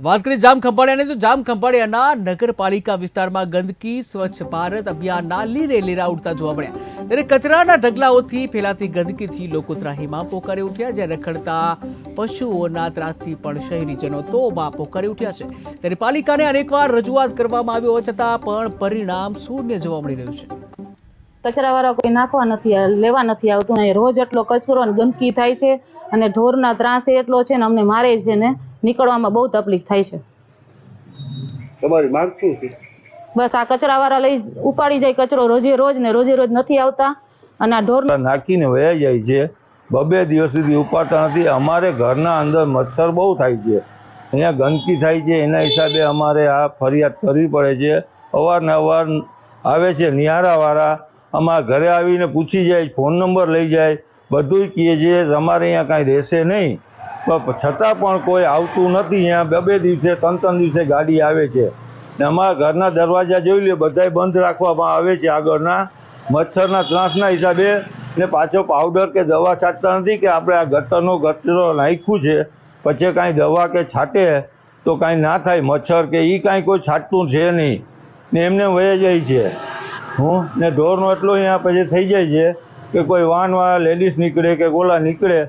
વાત કરીએ જામ ખંભાળિયાની, તો જામ ખંભાળિયાના નગરપાલિકા વિસ્તારમાં ગંદકી, સ્વચ્છ ભારત અભિયાનના લીરે લીરા ઉડતા જોવા મળ્યા. ત્યારે કચરાના ઢગલાઓથી ફેલાતી ગંદકીથી લોકો ત્રાહીમાં પોકારી ઉઠ્યા જ્યારે રખડતા પશુઓના ત્રાસથી પણ શહેરીજનો તોબા પોકારી ઉઠ્યા છે. ત્યારે પાલિકાને અનેકવાર રજૂઆત કરવામાં આવી હોવા છતાં પણ પરિણામ શૂન્ય જોવા મળી રહ્યું છે. કચરાવાળા કોઈ નાખવા નથી લેવા નથી આવતું. રોજ એટલો કચરો ગંદકી થાય છે અને ઢોરના ત્રાસ એટલો છે ને અમને મારે છે ને નીકળવામાં બહુ તકલીફ થાય છે. તમારી માંગ શું છે બસ આ કચરાવાળા લઈ ઉપાડી જાય કચરો રોજે રોજ ને રોજે રોજ નથી આવતા અને આ ઢોર નાખીને વયા જાય છે. બબે દિવસ સુધી ઉપાડતા નથી. અમારે ઘરના અંદર મચ્છર બહુ થાય છે. અહીંયા ગંદકી થાય છે. એના હિસાબે અમારે આ ફરિયાદ કરવી પડે છે. અવારનવાર આવે છે નિહારાવાળા. અમારા ઘરે આવીને પૂછી જાય ફોન નંબર લઈ જાય. બધુંય કહે છે તમારે અહીંયા કાંઈ રહેશે નહીં. છતાં પણ કોઈ આવતું નથી. અહીંયા બે બે દિવસે, ત્રણ ત્રણ દિવસે ગાડી આવે છે. ને અમારા ઘરના દરવાજા જોઈ લે, બધાય બંધ રાખવામાં આવે છે આગળના. મચ્છરના ત્રાસના હિસાબે ને પાછો પાવડર કે દવા છાંટતા નથી કે આપણે આ ગટરનો ગટરો નાખ્યું છે, પછી કાંઈ દવા કે છાંટે તો કાંઈ ના થાય, મચ્છર કે એ કાંઈ કોઈ છાંટતું છે નહીં. ને એમને વહી જાય છે. હું? ને ઢોરનો એટલો અહીંયા પછી થઈ જાય છે કે કોઈ વાન લેડીઝ નીકળે કે ગોલા નીકળે